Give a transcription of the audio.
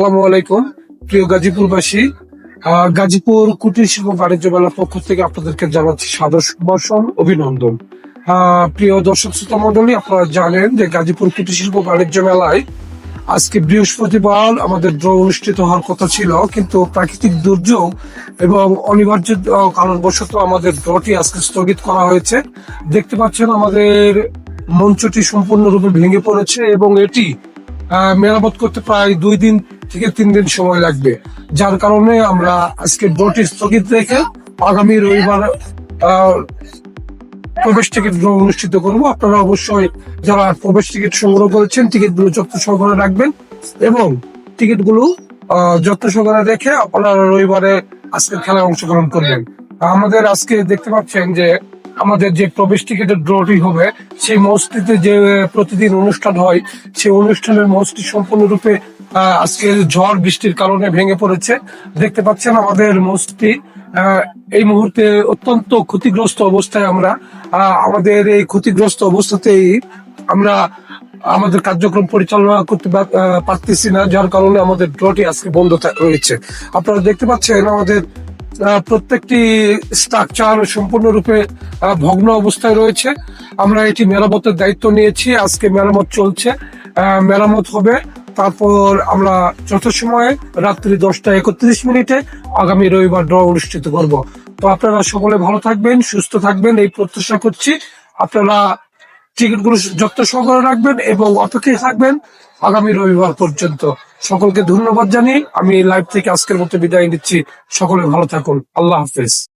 আসসালামু আলাইকুম, প্রিয় গাজীপুরবাসী। গাজীপুর কুটির শিল্প বাণিজ্য মেলার পক্ষ থেকে আপনাদেরকে জানাচ্ছি সাদর সম্ভাষণ অভিনন্দন। প্রিয় দর্শক শ্রোতা মন্ডলী আপনারা জানেন যে গাজীপুর কুটির শিল্প বাণিজ্য মেলায় আজকে বৃহস্পতিবার আমাদের ড্র অনুষ্ঠিত হওয়ার কথা ছিল, কিন্তু প্রাকৃতিক দুর্যোগ এবং অনিবার্য কারণবশত আমাদের ড্রটি আজকে স্থগিত করা হয়েছে। দেখতে পাচ্ছেন আমাদের মঞ্চটি সম্পূর্ণরূপে ভেঙে পড়েছে এবং এটি মেরামত করতে প্রায় দুই দিন থেকে তিন দিন সময় লাগবে। যার কারণে আমরা আজকে ড্রটি স্থগিত রেখে আগামী রবিবার প্রবেশ টিকিট অনুষ্ঠিত করব। আপনারা অবশ্যই যারা প্রবেশ টিকিট সংগ্রহ করেছেন টিকিটগুলো যত্ন সহকারে রাখবেন এবং টিকিটগুলো যত্ন সহকারে রেখে আপনারা রবিবারে আজকের খেলায় অংশগ্রহণ করবেন। আমাদের আজকে দেখতে পাচ্ছেন যে আমাদের যে প্রবেশ টিকিটের ড্রটি হবে, সেই মসজিদে যে প্রতিদিন অনুষ্ঠান হয়, সেই অনুষ্ঠানের মসজিদ সম্পূর্ণরূপে আজকে ঝড় বৃষ্টির কারণে ভেঙে পড়েছে। দেখতে পাচ্ছেন আমাদের মসজিদটি। এই মুহূর্তে অত্যন্ত ক্ষতিগ্রস্ত অবস্থায় আমরা আমাদের এই ক্ষতিগ্রস্ত অবস্থাতেই আমরা আমাদের কার্যক্রম পরিচালনা করতে পারতেছি না, যার কারণে আমাদের ড্রটি আজকে বন্ধ রয়েছে। আপনারা দেখতে পাচ্ছেন আমাদের প্রত্যেকটি স্ট্রাকচার সম্পূর্ণরূপে ভগ্ন অবস্থায় রয়েছে। আমরা এটি মেরামতের দায়িত্ব নিয়েছি। আজকে মেরামত চলছে। মেরামত হবে। তারপর আমরা যথাসময়ে রাত্রি দশটা একত্রিশ মিনিটে আগামী রবিবার ড্র অনুষ্ঠিত করব। তো আপনারা সকলে ভালো থাকবেন, সুস্থ থাকবেন, এই প্রত্যাশা করছি। আপনারা টিকিটগুলো যত্ন সহকারে রাখবেন এবং অপেক্ষায় থাকবেন আগামী রবিবার পর্যন্ত। সকলকে ধন্যবাদ জানিয়ে আমি লাইভ থেকে আজকের মতো বিদায় নিচ্ছি। সকলে ভালো থাকুন। আল্লাহ হাফেজ।